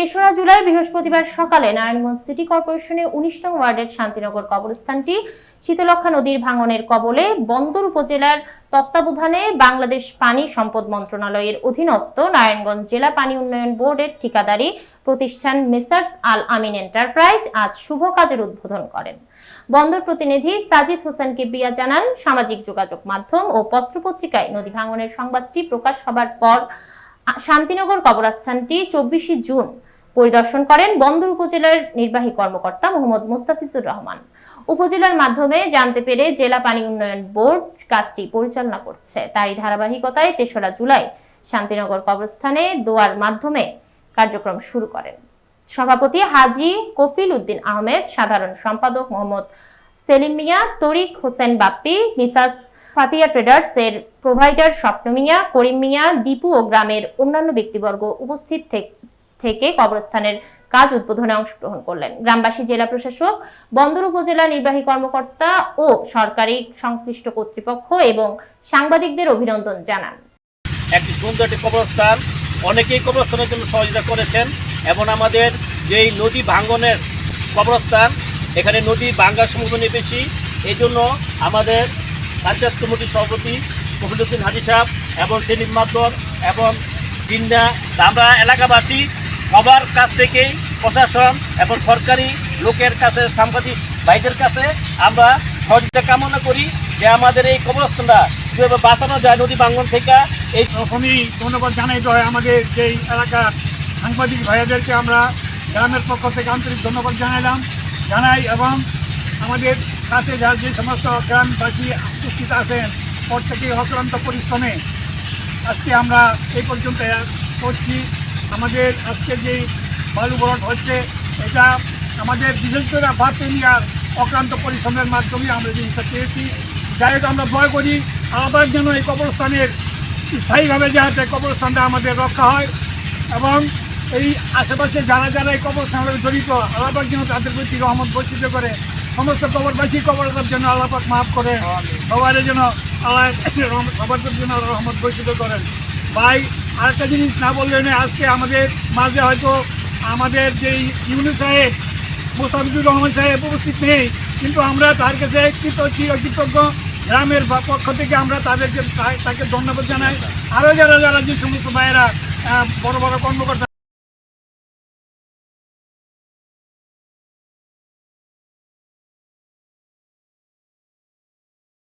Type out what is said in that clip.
তেসরা জুলাই বৃহস্পতিবার সকালে নারায়ণগঞ্জ সিটি কর্পোরেশনের উনিশ নং ওয়ার্ডের শান্তিনগর কবরস্থানটি শীতলক্ষা নদীর ভাঙনের কবলে বন্দর উপজেলার তত্ত্বাবধানে বাংলাদেশ পানি সম্পদ মন্ত্রণালয়ের অধীনস্থ নারায়ণগঞ্জ জেলা পানি উন্নয়ন বোর্ডের ঠিকাদারি প্রতিষ্ঠান মেসার্স আল আমিন এন্টারপ্রাইজ আজ শুভ কাজের উদ্বোধন করেন। বন্দর প্রতিনিধি সাজিদ হোসেন কিবরিয়া জানান, সামাজিক যোগাযোগ মাধ্যম ও পত্রপত্রিকায় নদী ভাঙনের সংবাদটি প্রকাশ হবার পর শান্তিনগর কবরস্থানটি চব্বিশে জুন পরিদর্শন করেন বন্দর উপজেলার নির্বাহী কর্মকর্তা মোহাম্মদ মুস্তাফিজুর রহমান। উপজেলার মাধ্যমে জানতে পেরে জেলা পানি উন্নয়ন বোর্ড কাজটি পরিচালনা করছে। তারই ধারাবাহিকতায় তেসরা জুলাই শান্তিনগর কবরস্থানে দোয়ার মাধ্যমে কার্যক্রম শুরু করেন। সভাপতি হাজি কফিল উদ্দিন আহমেদ, সাধারণ সম্পাদক মোহাম্মদ সেলিম মিয়া, তরিক হোসেন বাপ্পি মিসাস ফাতিয়া ট্রেডার্স এর প্রোভাইডার স্বপ্ন মিয়া, করিম মিয়া, দীপু ও গ্রামের অন্যান্য ব্যক্তিবর্গ উপস্থিত থেক- কবরস্থানের কাজ উদ্বোধনে অংশগ্রহণ করলেন। গ্রামবাসী জেলা প্রশাসক, বন্দর উপজেলা নির্বাহী কর্মকর্তা ও সরকারি সংশ্লিষ্ট কর্তৃপক্ষ এবং সাংবাদিকদের অভিনন্দন জানান। একটি সুন্দর একটি কবরস্থান। অনেকেই কবরস্থানের জন্য সহযোগিতা করেছেন এবং আমাদের যেই নদী ভাঙ্গনের কবরস্থান, এখানে নদী ভাঙ্গার সম্ভাবনা বেশি। এই জন্য আমাদের পঞ্চায়েত কমিটির সভাপতি কবিরুদ্দিন হাজি সাহেব এবং সেলিম মাদ্দর এবং বিন্দা আমরা এলাকাবাসী সবার কাছ থেকেই প্রশাসন এবং সরকারি লোকের কাছে, সাংবাদিক ভাইদের কাছে আমরা সহযোগিতা কামনা করি যে আমাদের এই কবরস্থানটা কীভাবে বাঁচানো যায়, নদী ভাঙ্গন থেকে এই প্রথমেই ধন্যবাদ জানাইতে হয় আমাদের যেই এলাকার সাংবাদিক ভাইয়াদেরকে আমরা গ্রামের পক্ষ থেকে আন্তরিক ধন্যবাদ জানাইলাম, জানাই এবং আমাদের সাথে যার যে সমস্ত গ্রামবাসী উপস্থিত আছেন প্রত্যেকেই অক্লান্ত পরিশ্রমে আজকে আমরা এই পর্যন্ত করছি। আমাদের আজকে যে বালু ভরাট হচ্ছে, এটা আমাদের বিশেষ করে ইন্ডিয়ার অক্লান্ত পরিশ্রমের মাধ্যমে আমরা জিনিসটা পেয়েছি। যাই হোক, আমরা ভয় করি, আবার যেন এই কবরস্থানের স্থায়ীভাবে যাতে কবরস্থানটা আমাদের রক্ষা হয় এবং এই আশেপাশে যারা যারা এই কবরস্থানের সাথে জড়িত আল্লাপাক যেন তাদের প্রতি রহমত বর্ষিত করে। সমস্ত কবরবাসী কবরতার জন্য আল্লাপাক মাফ করে। সবার যেন আল্লাহ সবার আল্লাহ রহমত বর্ষিত করেন। ভাই আরেকটা জিনিস না বললে নয়, আজকে আমাদের মাঝে হয়তো আমাদের যেই ইউনি সাহেব মোস্তাফিজুর রহমান সাহেব উপস্থিত নেই কিন্তু আমরা তার কাছে কৃতজ্ঞ গ্রামের পক্ষ থেকে আমরা তাদেরকে তাকে ধন্যবাদ জানাই। আরও যারা যারা যে সমস্ত ভাইয়েরা বড় বড় কর্মকর্তা